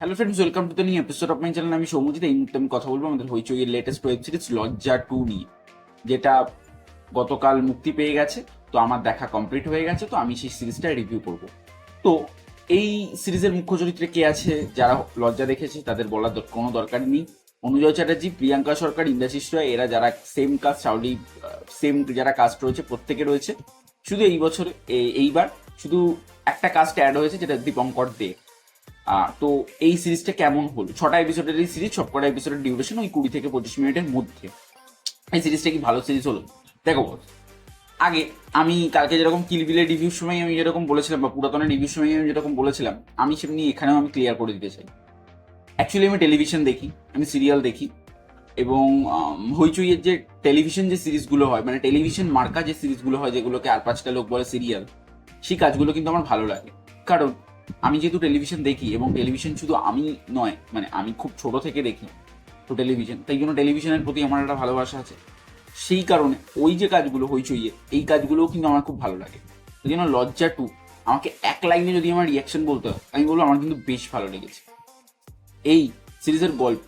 Hello friends welcome to the new episode of my channel আমি সৌমজিৎ এই মুহূর্তে আমি কথা বলব আমাদের হইচইয়ের latest web series Lajja two নিয়ে যেটা গতকাল মুক্তি পেয়ে গেছে তো আমার দেখা কমপ্লিট হয়ে গেছে তো আমি সেই সিরিজটা রিভিউ করব। তো এই সিরিজের মুখ্য চরিত্রে কে আছে যারা লজ্জা দেখেছে তাদের বলার কোনো দরকার নেই। অনুজয় চ্যাটার্জি প্রিয়াঙ্কা সরকার ইন্দ্রাশিস রয় এরা যারা সেম কাস্ট সাউলি সেম যারা কাস্ট রয়েছে প্রত্যেকে রয়েছে। শুধু এই বছর এইবার শুধু একটা কাস্ট অ্যাড হয়েছে যেটা দীপঙ্কর দে। আহ, তো এই সিরিজটা কেমন হলো? ছটা এপিসোডের এই সিরিজ সবকটা এপিসোডের ডিউরেশন ওই কুড়ি থেকে পঁচিশ মিনিটের মধ্যে। এই সিরিজটা কি ভালো সিরিজ হলো? দেখো, আগে আমি কালকে যেরকম কিলবিলের রিভিউর সময় আমি যেরকম বলেছিলাম, বা পুরাতনের রিভিউর সময় আমি যেরকম বলেছিলাম, আমি সেমনি এখানেও আমি ক্লিয়ার করে দিতে চাই। অ্যাকচুয়ালি আমি টেলিভিশন দেখি, আমি সিরিয়াল দেখি, এবং হইচইয়ের যে টেলিভিশন যে সিরিজগুলো হয় মানে টেলিভিশন মার্কা যে সিরিজগুলো হয়, যেগুলোকে আর পাঁচটা লোক বলে সিরিয়াল সেই কাজগুলো কিন্তু আমার ভালো লাগে। কারণ আমি যেহেতু টেলিভিশন দেখি এবং টেলিভিশন শুধু আমি নয় মানে আমি খুব ছোট থেকে দেখি তো টেলিভিশন তাই জন্য টেলিভিশনের প্রতি আমার একটা ভালোবাসা আছে। সেই কারণে ওই যে কাজগুলো হইচইয়ে, এই কাজগুলোও কিন্তু আমার খুব ভালো লাগে। ওই জন্য লজ্জা টু আমাকে এক লাইনে যদি আমার রিয়াকশন বলতে হয়, আমি বলব আমার কিন্তু বেশ ভালো লেগেছে। এই সিরিজের গল্প,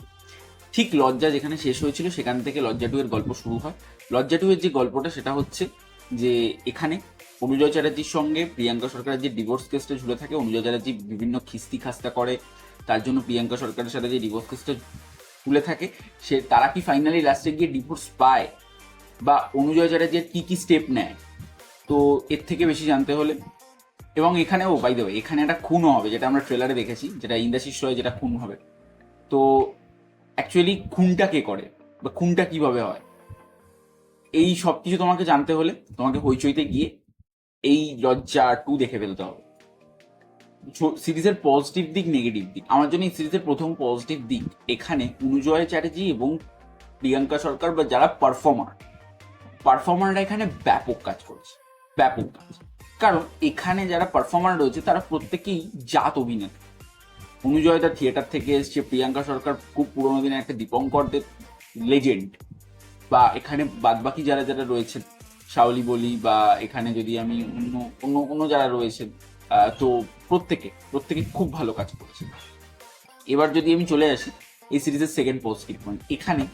ঠিক লজ্জা যেখানে শেষ হয়েছিল সেখান থেকে লজ্জা টু এর গল্প শুরু হয়। লজ্জা টু এর যে গল্পটা সেটা হচ্ছে যে এখানে অনুজয় চ্যাটার্জির সঙ্গে প্রিয়াঙ্কা সরকারের যে ডিভোর্স কেসটা ঝুলে থাকে, অনুজয় চ্যাটার্জি বিভিন্ন খিস্তি খাস্তা করে, তার জন্য প্রিয়াঙ্কা সরকারের সাথে যে ডিভোর্স কেসটা তুলে থাকে, সে, তারা কি ফাইনালি লাস্টে গিয়ে ডিভোর্স পায়? বা অনুজয় চ্যাটার্জির কী কী স্টেপ নেয়? তো এর থেকে বেশি জানতে হলে, এবং এখানে ও বাই দেবে এখানে একটা খুনও হবে, যেটা আমরা ট্রেলারে দেখেছি, যেটা ইন্দাশিস রয় যেটা খুন হবে। তো অ্যাকচুয়ালি খুনটা কে করে? বা খুনটা কীভাবে হয়? এই সব কিছু তোমাকে জানতে হলে, তোমাকে হইচইতে গিয়ে এই লজ্জা টু দেখে ফেলতে হবে। সিরিজের পজিটিভ দিক নেগেটিভ দিক। আমার জন্য এই সিরিজের প্রথম পজিটিভ দিক এখানে অনুজয় চ্যাটার্জি এবং প্রিয়াঙ্কা সরকার বা যারা পারফর্মার পারফর্মাররা এখানে ব্যাপক কাজ করছে, ব্যাপক কাজ। কারণ এখানে যারা পারফর্মার রয়েছে, তারা প্রত্যেকেই জাত অভিনেতা। অনুজয় তার থিয়েটার থেকে এসছে, প্রিয়াঙ্কা সরকার খুব পুরোনো দিনের একটা দীপঙ্করদের লেজেন্ড বা এখানে বাদবাকি যারা যারা রয়েছেন শাওলি বলি বা এখানে যদি আমি অন্য অন্য অন্য যারা রয়েছেন তো প্রত্যেকে প্রত্যেকে খুব ভালো কাজ করেছে। এবার যদি আমি চলে আসি এই সিরিজের সেকেন্ড পজিটিভ পয়েন্ট এখানে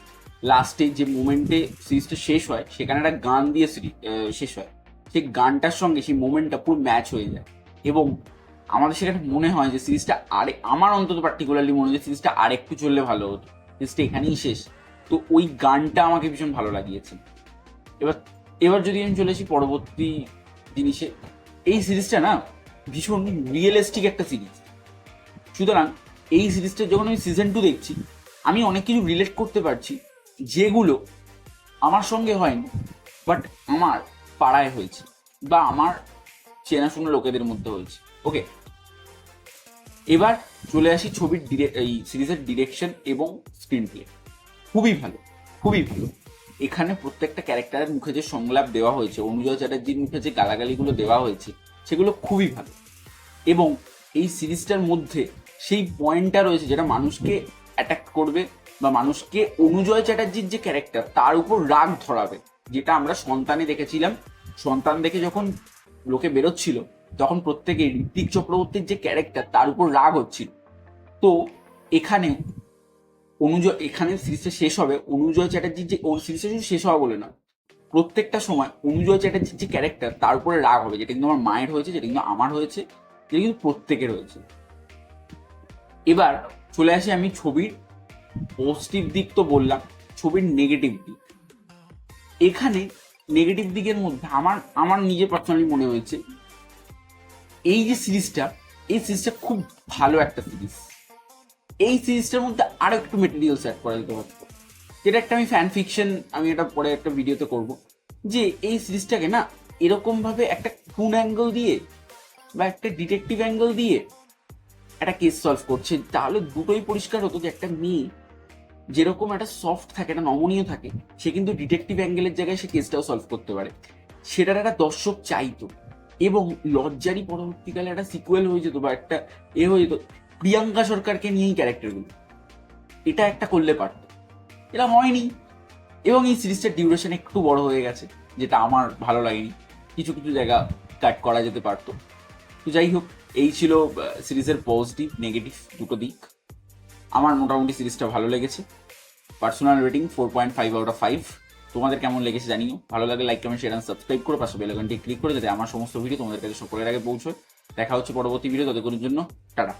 লাস্টে যে মোমেন্টে সিরিজটা শেষ হয় সেখানে একটা গান দিয়ে সিরি- আহ, শেষ হয়। সেই গানটার সঙ্গে সেই মোমেন্টটা পুরো ম্যাচ হয়ে যায়। এবং আমাদের সেখানে মনে হয় যে সিরিজটা আরে আমার অন্তত পার্টিকুলারলি মনে হয় যে সিরিজটা আর একটু চললে ভালো হতো। সিরিজটা এখানেই শেষ। তো ওই গানটা আমাকে ভীষণ ভালো লাগিয়েছে। এবার এবার যদি আমি চলে আসি পরবর্তী জিনিসে, এই সিরিজটা না ভীষণ রিয়েলিস্টিক একটা সিরিজ। সুতরাং এই সিরিজটা যখন আমি সিজন টু দেখছি, আমি অনেক কিছু রিলেট করতে পারছি, যেগুলো আমার সঙ্গে হয়নি বাট আমার পাড়ায় হয়েছে, বা আমার চেনাশোনা লোকেদের মধ্যে হয়েছে। ওকে এবার চলে আসি ছবির এই সিরিজের ডিরেকশন এবং স্ক্রিন প্লে খুবই ভালো খুবই ভালো। এখানে প্রত্যেকটা ক্যারেক্টারের মুখে যে সংলাপ দেওয়া হয়েছে, অনুজয় চ্যাটার্জির মুখে যে গালাগালিগুলো দেওয়া হয়েছে, সেগুলো খুবই ভালো। এবং এই সিরিজটার মধ্যে সেই পয়েন্টটা রয়েছে যেটা মানুষকে অ্যাটাক করবে বা মানুষকে অনুজয় চ্যাটার্জির যে ক্যারেক্টার তার উপর রাগ ধরাবে, যেটা আমরা সন্তানে দেখেছিলাম। সন্তান দেখে যখন লোকে বেরোচ্ছিল, তখন প্রত্যেকে ঋত্বিক চক্রবর্তীর যে ক্যারেক্টার তার উপর রাগ হচ্ছিল। তো এখানে অনুজয়, এখানে সিরিজটা শেষ হবে, অনুজয় চ্যাটার্জির যে সিরিজটা শুধু শেষ হওয়া বলে না প্রত্যেকটা সময় অনুজয় চ্যাটার্জির যে ক্যারেক্টার তার উপরে রাগ হবে, যেটা কিন্তু আমার মায়ের হয়েছে, যেটা কিন্তু আমার হয়েছে, যেটা কিন্তু প্রত্যেকের হয়েছে। এবার চলে আসি আমি ছবির পজিটিভ দিক তো বললাম, ছবির নেগেটিভ দিক। এখানে নেগেটিভ দিকের মধ্যে আমার আমার নিজে পার্সোনালি মনে হয়েছে, এই যে সিরিজটা, এই সিরিজটা খুব ভালো একটা সিরিজ। এই সিরিজটার মধ্যে আরও একটু মেটেরিয়ালস অ্যাড করা যেতে পারত যেটা একটা আমি ফ্যান ফিকশন আমি এটা পরে একটা ভিডিওতে করব। যে এই সিরিজটাকে না এরকম ভাবে একটা খুন অ্যাঙ্গেল দিয়ে বা একটা ডিটেকটিভ অ্যাঙ্গেল দিয়ে একটা কেস সলভ করছে, তাহলে দুটোই পরিষ্কার হতো যে একটা মেয়ে যেরকম একটা সফট থাকে, একটা নমনীয় থাকে, সে কিন্তু ডিটেকটিভ অ্যাঙ্গেলের জায়গায় সে কেসটাও সলভ করতে পারে। সেটার একটা দর্শক চাইতো এবং লজ্জারই পরবর্তীকালে একটা সিকুয়েল হয়ে যেত বা একটা এ হয়ে যেত। প্রিয়াঙ্কা সরকারকে নিয়েই ক্যারেক্টারগুলো। এটা একটা করলে পারত। এটা হয়নি। এবং এই সিরিজটার ডিউরেশন একটু বড় হয়ে গেছে, যেটা আমার ভালো লাগেনি। কিছু কিছু জায়গা কাট করা যেতে পারতো। তো যাই হোক, এই ছিল সিরিজের পজিটিভ নেগেটিভ দুটো দিক। আমার মোটামুটি সিরিজটা ভালো লেগেছে। Personal rating four point five out of five তোমাদের কেমন লেগেছে জানিও। ভালো লাগে লাইক কমেন্ট শেয়ার সাবস্ক্রাইব করে। পাশে বেলাকনটি ক্লিক করে যাতে আমার সমস্ত ভিডিও তোমাদের কাছে সকলের আগে পৌঁছয়। দেখা হচ্ছে পরবর্তী ভিডিও ততক্ষণের জন্য। টাটা।